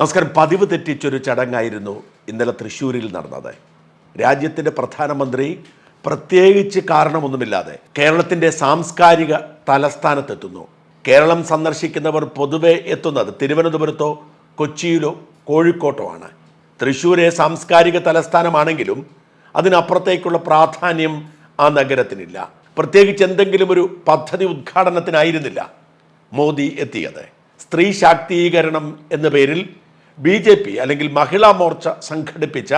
നമസ്കാരം. പതിവ് തെറ്റിച്ചൊരു ചടങ്ങായിരുന്നു ഇന്നലെ തൃശ്ശൂരിൽ നടന്നത്. രാജ്യത്തിന്റെ പ്രധാനമന്ത്രി പ്രത്യേകിച്ച് കാരണമൊന്നുമില്ലാതെ കേരളത്തിന്റെ സാംസ്കാരിക തലസ്ഥാനത്തെത്തുന്നു. കേരളം സന്ദർശിക്കുന്നവർ പൊതുവെ എത്തുന്നത് തിരുവനന്തപുരത്തോ കൊച്ചിയിലോ കോഴിക്കോട്ടോ ആണ്. തൃശ്ശൂരെ സാംസ്കാരിക തലസ്ഥാനമാണെങ്കിലും അതിനപ്പുറത്തേക്കുള്ള പ്രാധാന്യം ആ നഗരത്തിനില്ല. പ്രത്യേകിച്ച് എന്തെങ്കിലും ഒരു പദ്ധതി ഉദ്ഘാടനത്തിനായിരുന്നില്ല മോദി എത്തിയത്. സ്ത്രീ ശാക്തീകരണം എന്ന പേരിൽ ബി ജെ പി അല്ലെങ്കിൽ മഹിളാ മോർച്ച സംഘടിപ്പിച്ച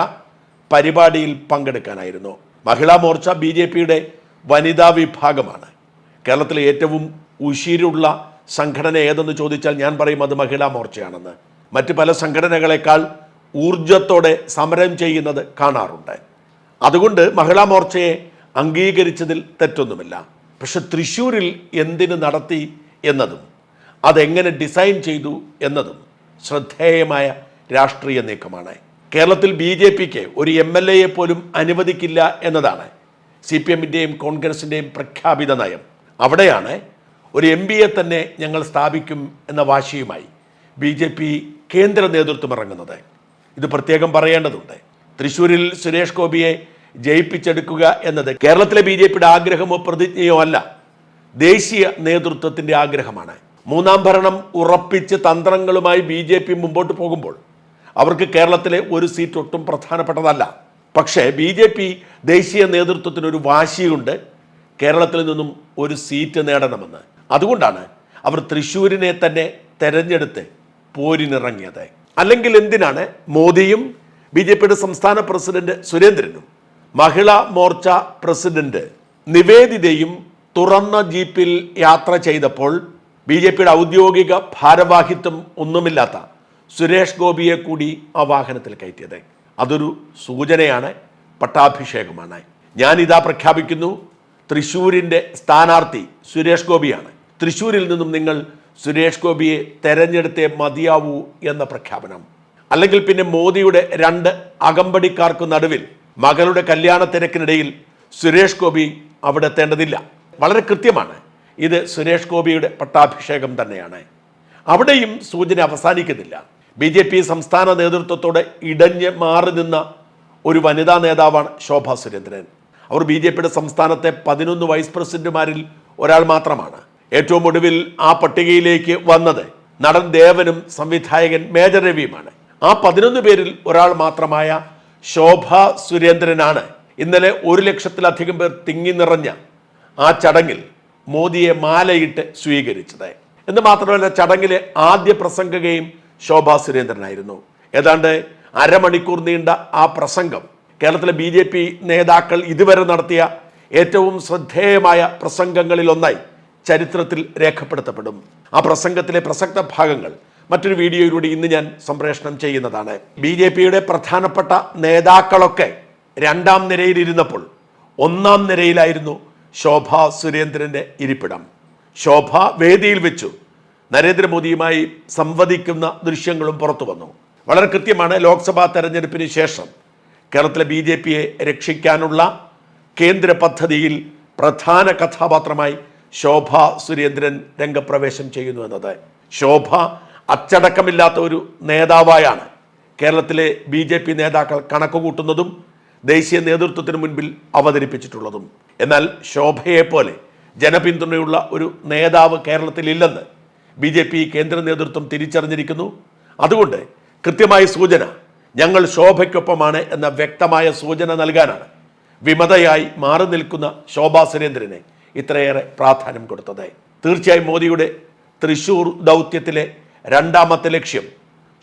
പരിപാടിയിൽ പങ്കെടുക്കാനായിരുന്നു. മഹിളാ മോർച്ച ബി ജെ പിയുടെ വനിതാ വിഭാഗമാണ്. കേരളത്തിലെ ഏറ്റവും ഉശിരുള്ള സംഘടന ഏതെന്ന് ചോദിച്ചാൽ ഞാൻ പറയും അത് മഹിളാ മോർച്ചയാണെന്ന്. മറ്റ് പല സംഘടനകളെക്കാൾ ഊർജത്തോടെ സമരം ചെയ്യുന്നത് കാണാറുണ്ട്. അതുകൊണ്ട് മഹിളാ മോർച്ചയെ അംഗീകരിച്ചതിൽ തെറ്റൊന്നുമില്ല. പക്ഷെ തൃശ്ശൂരിൽ എന്തിന് നടത്തി എന്നതും അതെങ്ങനെ ഡിസൈൻ ചെയ്തു എന്നതും ശ്രദ്ധേയമായ രാഷ്ട്രീയ നീക്കമാണ്. കേരളത്തിൽ ബി ജെ പിക്ക് ഒരു എം എൽ എയെ പോലും അനുവദിക്കില്ല എന്നതാണ് സി പി എമ്മിന്റെയും കോൺഗ്രസിന്റെയും പ്രഖ്യാപിത നയം. അവിടെയാണ് ഒരു എം പിയെ തന്നെ ഞങ്ങൾ സ്ഥാപിക്കും എന്ന വാശിയുമായി ബി ജെ പി കേന്ദ്ര നേതൃത്വം ഇറങ്ങുന്നത്. ഇത് പ്രത്യേകം പറയേണ്ടതുണ്ട്. തൃശ്ശൂരിൽ സുരേഷ് ഗോപിയെ ജയിപ്പിച്ചെടുക്കുക എന്നത് കേരളത്തിലെ ബി ജെ പിയുടെ ആഗ്രഹമോ പ്രതിജ്ഞയോ അല്ല ദേശീയ നേതൃത്വത്തിന്റെ ആഗ്രഹമാണ്. മൂന്നാം ഭരണം ഉറപ്പിച്ച് തന്ത്രങ്ങളുമായി ബി ജെ പി മുമ്പോട്ട് പോകുമ്പോൾ അവർക്ക് കേരളത്തിലെ ഒരു സീറ്റ് ഒട്ടും പ്രധാനപ്പെട്ടതല്ല. പക്ഷേ ബി ജെ പി ദേശീയ നേതൃത്വത്തിന് ഒരു വാശിയുണ്ട്. കേരളത്തിൽ നിന്നും ഒരു സീറ്റ് നേടണമെന്ന്. അതുകൊണ്ടാണ് അവർ തൃശ്ശൂരിനെ തന്നെ തെരഞ്ഞെടുത്ത് പോരിനിറങ്ങിയത്. അല്ലെങ്കിൽ എന്തിനാണ് മോദിയും ബി ജെ പിയുടെ സംസ്ഥാന പ്രസിഡന്റ് സുരേന്ദ്രനും മഹിളാ മോർച്ച പ്രസിഡന്റ് നിവേദിതയും തുറന്ന ജീപ്പിൽ യാത്ര ചെയ്തപ്പോൾ ബി ജെ പിയുടെ ഔദ്യോഗിക ഭാരവാഹിത്വം ഒന്നുമില്ലാത്ത സുരേഷ് ഗോപിയെ കൂടി ആ വാഹനത്തിൽ കയറ്റിയത്. അതൊരു സൂചനയാണ് പട്ടാഭിഷേകമാണ്. ഞാനിതാ പ്രഖ്യാപിക്കുന്നു തൃശ്ശൂരിന്റെ സ്ഥാനാർത്ഥി സുരേഷ് ഗോപിയാണ്. തൃശ്ശൂരിൽ നിന്നും നിങ്ങൾ സുരേഷ് ഗോപിയെ തെരഞ്ഞെടുത്തേ മതിയാവൂ എന്ന പ്രഖ്യാപനം. അല്ലെങ്കിൽ പിന്നെ മോദിയുടെ രണ്ട് അകമ്പടിക്കാർക്ക് നടുവിൽ മകളുടെ കല്യാണ തിരക്കിനിടയിൽ സുരേഷ് ഗോപി അവിടെ എത്തേണ്ടതില്ല. വളരെ കൃത്യമാണ്. ഇത് സുരേഷ് ഗോപിയുടെ പട്ടാഭിഷേകം തന്നെയാണ്. അവിടെയും സൂചന അവസാനിക്കുന്നില്ല. ബി ജെ പി സംസ്ഥാന നേതൃത്വത്തോടെ ഇടഞ്ഞ് മാറി നിന്ന ഒരു വനിതാ നേതാവാണ് ശോഭ സുരേന്ദ്രൻ. അവർ ബി ജെ പിയുടെ സംസ്ഥാനത്തെ പതിനൊന്ന് വൈസ് പ്രസിഡന്റുമാരിൽ ഒരാൾ മാത്രമാണ്. ഏറ്റവും ഒടുവിൽ ആ പട്ടികയിലേക്ക് വന്നത് നടൻ ദേവനും സംവിധായകൻ മേജർ രവിയുമാണ്. ആ പതിനൊന്ന് പേരിൽ ഒരാൾ മാത്രമായ ശോഭ സുരേന്ദ്രനാണ് ഇന്നലെ ഒരു ലക്ഷത്തിലധികം പേർ തിങ്ങി നിറഞ്ഞ ആ ചടങ്ങിൽ മോദിയെ മാലയിട്ട് സ്വീകരിച്ചത്. എന്ന് മാത്രമല്ല ചടങ്ങിലെ ആദ്യ പ്രസംഗകയും ശോഭാ സുരേന്ദ്രനായിരുന്നു. ഏതാണ്ട് അരമണിക്കൂർ നീണ്ട ആ പ്രസംഗം കേരളത്തിലെ ബി ജെ പി നേതാക്കൾ ഇതുവരെ നടത്തിയ ഏറ്റവും ശ്രദ്ധേയമായ പ്രസംഗങ്ങളിൽ ഒന്നായി ചരിത്രത്തിൽ രേഖപ്പെടുത്തപ്പെടും. ആ പ്രസംഗത്തിലെ പ്രസക്ത ഭാഗങ്ങൾ മറ്റൊരു വീഡിയോയിലൂടെ ഇന്ന് ഞാൻ സംപ്രേഷണം ചെയ്യുന്നതാണ്. ബി ജെ പിയുടെ പ്രധാനപ്പെട്ട നേതാക്കളൊക്കെ രണ്ടാം നിരയിലിരുന്നപ്പോൾ ഒന്നാം നിരയിലായിരുന്നു ശോഭ സുരേന്ദ്രന്റെ ഇരിപ്പിടം. ശോഭ വേദിയിൽ വെച്ചു നരേന്ദ്രമോദിയുമായി സംവദിക്കുന്ന ദൃശ്യങ്ങളും പുറത്തു വന്നു. വളരെ കൃത്യമാണ് ലോക്സഭാ തെരഞ്ഞെടുപ്പിന് ശേഷം കേരളത്തിലെ ബി ജെ പിയെ രക്ഷിക്കാനുള്ള കേന്ദ്ര പദ്ധതിയിൽ പ്രധാന കഥാപാത്രമായി ശോഭ സുരേന്ദ്രൻ രംഗപ്രവേശം ചെയ്യുന്നു എന്നത്. ശോഭ അച്ചടക്കമില്ലാത്ത ഒരു നേതാവായാണ് കേരളത്തിലെ ബി നേതാക്കൾ കണക്കുകൂട്ടുന്നതും ദേശീയ നേതൃത്വത്തിന് മുൻപിൽ അവതരിപ്പിച്ചിട്ടുള്ളതും. എന്നാൽ ശോഭയെ പോലെ ജനപിന്തുണയുള്ള ഒരു നേതാവ് കേരളത്തിലില്ലെന്ന് ബി ജെ പി കേന്ദ്ര നേതൃത്വം തിരിച്ചറിഞ്ഞിരിക്കുന്നു. അതുകൊണ്ട് കൃത്യമായ സൂചന ഞങ്ങൾ ശോഭയ്ക്കൊപ്പമാണ് എന്ന വ്യക്തമായ സൂചന നൽകാനാണ് വിമതയായി മാറി നിൽക്കുന്ന ശോഭാ സുരേന്ദ്രനെ ഇത്രയേറെ പ്രാധാന്യം കൊടുത്തത്. തീർച്ചയായും മോദിയുടെ തൃശൂർ ദൗത്യത്തിലെ രണ്ടാമത്തെ ലക്ഷ്യം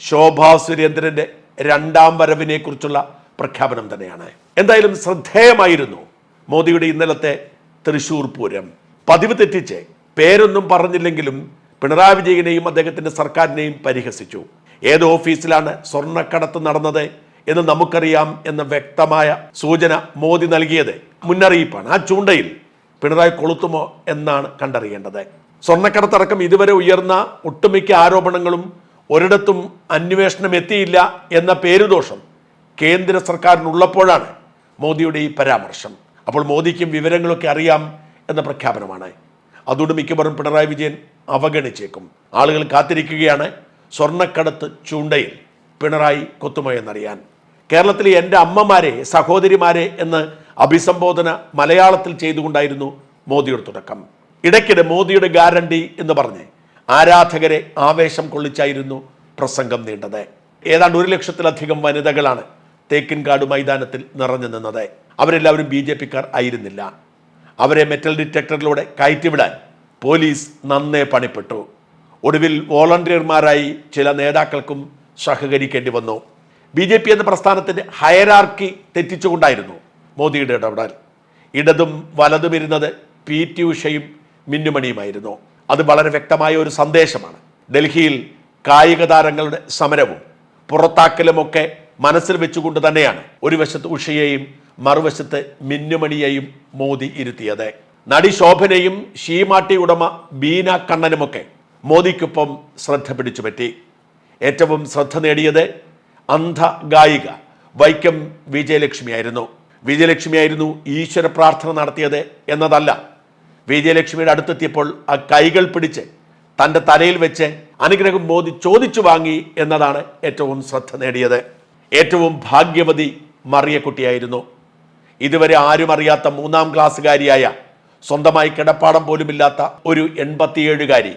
ശോഭാ സുരേന്ദ്രന്റെ രണ്ടാം വരവിനെ കുറിച്ചുള്ള പ്രഖ്യാപനം തന്നെയാണ്. എന്തായാലും ശ്രദ്ധേയമായിരുന്നു മോദിയുടെ ഇന്നലത്തെ തൃശൂർ പൂരം. പതിവ് തെറ്റിച്ച് പേരൊന്നും പറഞ്ഞില്ലെങ്കിലും പിണറായി വിജയനെയും അദ്ദേഹത്തിന്റെ സർക്കാരിനെയും പരിഹസിച്ചു. ഏത് ഓഫീസിലാണ് സ്വർണക്കടത്ത് നടന്നത് എന്ന് നമുക്കറിയാം എന്ന വ്യക്തമായ സൂചന മോദി നൽകിയത് മുന്നറിയിപ്പാണ്. ആ ചൂണ്ടയിൽ പിണറായി കൊളുത്തുമോ എന്നാണ് കണ്ടറിയേണ്ടത്. സ്വർണക്കടത്തടക്കം ഇതുവരെ ഉയർന്ന ഒട്ടുമിക്ക ആരോപണങ്ങളും ഒരിടത്തും അന്വേഷണം എത്തിയില്ല എന്ന പേരുദോഷം കേന്ദ്ര സർക്കാരിനുള്ളപ്പോഴാണ് മോദിയുടെ ഈ പരാമർശം. അപ്പോൾ മോദിക്കും വിവരങ്ങളൊക്കെ അറിയാം എന്ന പ്രഖ്യാപനമാണ്. അതുകൊണ്ട് മിക്കവാറും പിണറായി വിജയൻ അവഗണിച്ചേക്കും. ആളുകൾ കാത്തിരിക്കുകയാണ് സ്വർണക്കടത്ത് ചൂണ്ടയിൽ പിണറായി കൊത്തുമോ എന്നറിയാൻ കേരളത്തിലെ എന്റെ അമ്മമാരെ സഹോദരിമാരെ എന്ന് അഭിസംബോധന മലയാളത്തിൽ ചെയ്തുകൊണ്ടായിരുന്നു മോദിയുടെ തുടക്കം. ഇടയ്ക്കിടെ മോദിയുടെ ഗ്യാരണ്ടി എന്ന് പറഞ്ഞ് ആരാധകരെ ആവേശം കൊള്ളിച്ചായിരുന്നു പ്രസംഗം നീണ്ടത്. ഏതാണ്ട് ഒരു ലക്ഷത്തിലധികം വനിതകളാണ് തേക്കിൻകാട് മൈതാനത്തിൽ നിറഞ്ഞു നിന്നത്. അവരെല്ലാവരും ബി ജെ പിക്കാർ ആയിരുന്നില്ല. അവരെ മെറ്റൽ ഡിറ്റക്ടറിലൂടെ കയറ്റിവിടാൻ പോലീസ് നന്നേ പണിപ്പെട്ടു. ഒടുവിൽ വോളണ്ടിയർമാരായി ചില നേതാക്കൾക്കും സഹകരിക്കേണ്ടി വന്നു. ബി ജെ പി എന്ന പ്രസ്ഥാനത്തിന്റെ ഹയരാർക്കി തെറ്റിച്ചുകൊണ്ടായിരുന്നു മോദിയുടെ ഇടപെടൽ. ഇടതും വലതും ഇരുന്നത് പി ടി ഉഷയും മിന്നുമണിയുമായിരുന്നു. അത് വളരെ വ്യക്തമായ ഒരു സന്ദേശമാണ്. ഡൽഹിയിൽ കായിക താരങ്ങളുടെ സമരവും പുറത്താക്കലുമൊക്കെ മനസ്സിൽ വെച്ചുകൊണ്ട് തന്നെയാണ് ഒരു വശത്ത് ഉഷയെയും മറുവശത്ത് മിന്നുമണിയെയും മോദി ഇരുത്തിയത്. നടി ശോഭനയും ഷീമാട്ടി ഉടമ ബീന കണ്ണനുമൊക്കെ മോദിക്കൊപ്പം ശ്രദ്ധ പിടിച്ചു പറ്റി ഏറ്റവും ശ്രദ്ധ നേടിയത് അന്ധ ഗായിക വൈക്കം വിജയലക്ഷ്മിയായിരുന്നു. വിജയലക്ഷ്മിയായിരുന്നു ഈശ്വര പ്രാർത്ഥന നടത്തിയത് എന്നതല്ല. വിജയലക്ഷ്മിയുടെ അടുത്തെത്തിയപ്പോൾ ആ കൈകൾ പിടിച്ച് തന്റെ തലയിൽ വെച്ച് അനുഗ്രഹം മോദി ചോദിച്ചു വാങ്ങി എന്നതാണ് ഏറ്റവും ശ്രദ്ധ നേടിയത്. ഏറ്റവും ഭാഗ്യവതി മറിയക്കുട്ടിയായിരുന്നു ഇതുവരെ ആരും അറിയാത്ത മൂന്നാം ക്ലാസ്സുകാരിയായ സ്വന്തമായി കിടപ്പാടം പോലുമില്ലാത്ത ഒരു എൺപത്തിയേഴുകാരി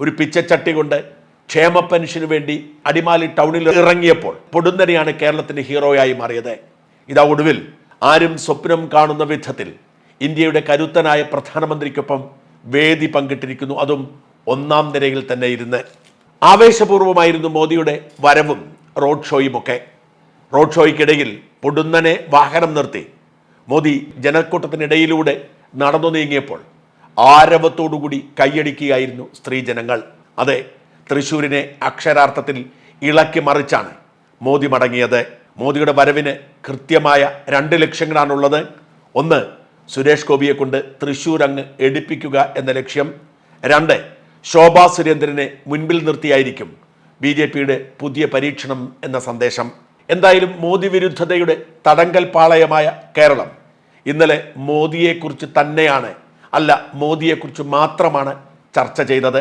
ഒരു പിച്ചച്ചട്ടി കൊണ്ട് ക്ഷേമ പെൻഷന് വേണ്ടി അടിമാലി ടൗണിൽ ഇറങ്ങിയപ്പോൾ പൊടുന്നനെയാണ് കേരളത്തിന്റെ ഹീറോയായി മാറിയത്. ഇതാ ഒടുവിൽ ആരും സ്വപ്നം കാണുന്ന വിധത്തിൽ ഇന്ത്യയുടെ കരുത്തനായ പ്രധാനമന്ത്രിക്കൊപ്പം വേദി പങ്കിട്ടിരിക്കുന്നു. അതും ഒന്നാം നിരയിൽ തന്നെ ഇരുന്ന്. ആവേശപൂർവമായിരുന്നു മോദിയുടെ വരവും റോഡ് ഷോയുമൊക്കെ റോഡ് ഷോയ്ക്കിടയിൽ പൊടുന്നനെ വാഹനം നിർത്തി. മോദി ജനക്കൂട്ടത്തിനിടയിലൂടെ നടന്നു നീങ്ങിയപ്പോൾ ആരവത്തോടുകൂടി കൈയടിക്കുകയായിരുന്നു സ്ത്രീജനങ്ങൾ അതെ തൃശൂരിനെ അക്ഷരാർത്ഥത്തിൽ ഇളക്കി മറിച്ചാണ് മോദി മടങ്ങിയത്. മോദിയുടെ വരവിന് കൃത്യമായ രണ്ട് ലക്ഷ്യങ്ങളാണുള്ളത്. ഒന്ന് സുരേഷ് ഗോപിയെ കൊണ്ട് തൃശൂർ അങ്ങ് എടുപ്പിക്കുക എന്ന ലക്ഷ്യം. രണ്ട് ശോഭാ സുരേന്ദ്രനെ മുൻപിൽ നിർത്തിയായിരിക്കും ബി പുതിയ പരീക്ഷണം എന്ന സന്ദേശം. എന്തായാലും മോദി വിരുദ്ധതയുടെ തടങ്കൽ പാളയമായ കേരളം ഇന്നലെ മോദിയെക്കുറിച്ച് തന്നെയാണ് അല്ല മോദിയെക്കുറിച്ച് മാത്രമാണ് ചർച്ച ചെയ്തത്.